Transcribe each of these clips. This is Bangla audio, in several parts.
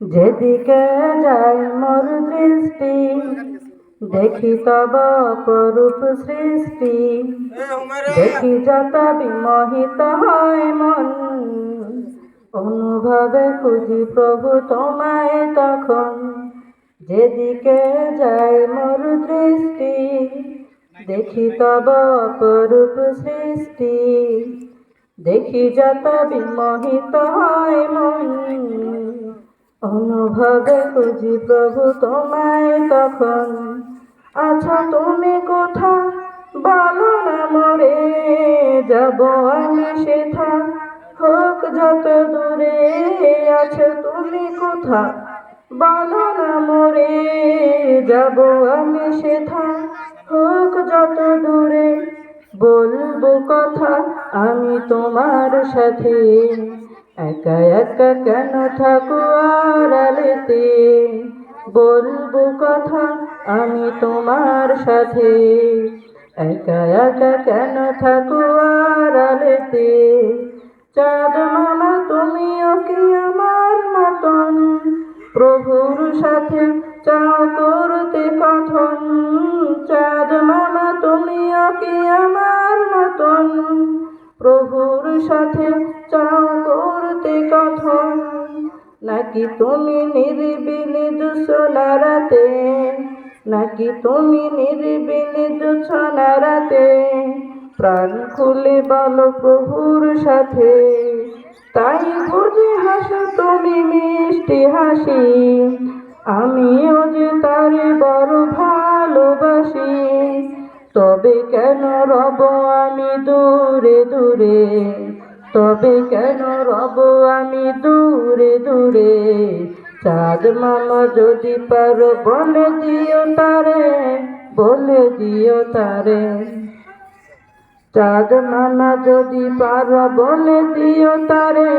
যেদিকে যায় মোর দৃষ্টি, দেখি তব অপরূপ সৃষ্টি। দেখি যত বিমোহিত হয় মন, অনুভবে খুঁজি প্রভু তোমায় তখন। যেদিকে যায় মোর দৃষ্টি, দেখি তব অপরূপ সৃষ্টি। দেখি যত বিমোহিত হয় মন অনুভবে খুঁজি প্রভু তোমায় তখন। আচ্ছা তুমি কোথা বলো না মরে যাব আমি সেথা। হোক, যত দূরে আছো তুমি কোথা বলো না মরে যাব আমি সেথা। হোক, যত দূরে বলব কথা আমি তোমার সাথে। একা একা কেন থাকো আড়ালেতে বলব কথা আমি তোমার সাথে। একা একা কেন আড়ালেতে চাঁদ মামা তুমিও কি আমার মতন। প্রভুর সাথে চাও করতে কথন। চাঁদ মামা তুমিও কি আমার মতন। প্রভুর সাথে চাও কথন নাকি তুমি নিরিবিলি দুসনা রাতে? নাকি তুমি নিরিবিলি দুছনা রাতে? প্রাণ খুলে বলো প্রভুর সাথে। তাই বুঝে হাসো তুমি মিষ্টি হাসি। আমিও যে তারে বড় ভালোবাসি। তবে কেন রব আমি দূরে দূরে তবে কেন রব আমি দূরে দূরে? চাঁদ মামা যদি পারো বলে দিও তারে, বলে দিও তারে। চাঁদ মামা যদি পারো বলে দিও তারে,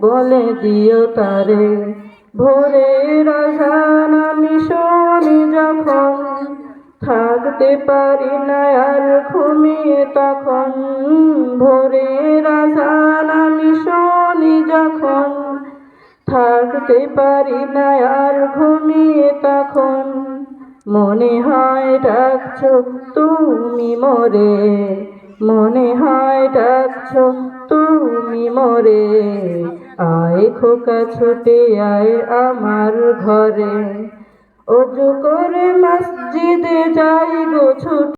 বলে দিও তারে। ভোরে রাজান আমি শোনি যখন, থাকতে পারি না আর ঘুমিয়ে তখন। থাকতে পারি না আর ঘুমিয়ে তখন। মনে হয় ডাকছো তুমি মোরে। মনে হয় ডাকছো তুমি মোরে। আয় খোকা ছুটে, আয় আমার ঘরে। অজু করে মসজিদে যাই গো ছুটে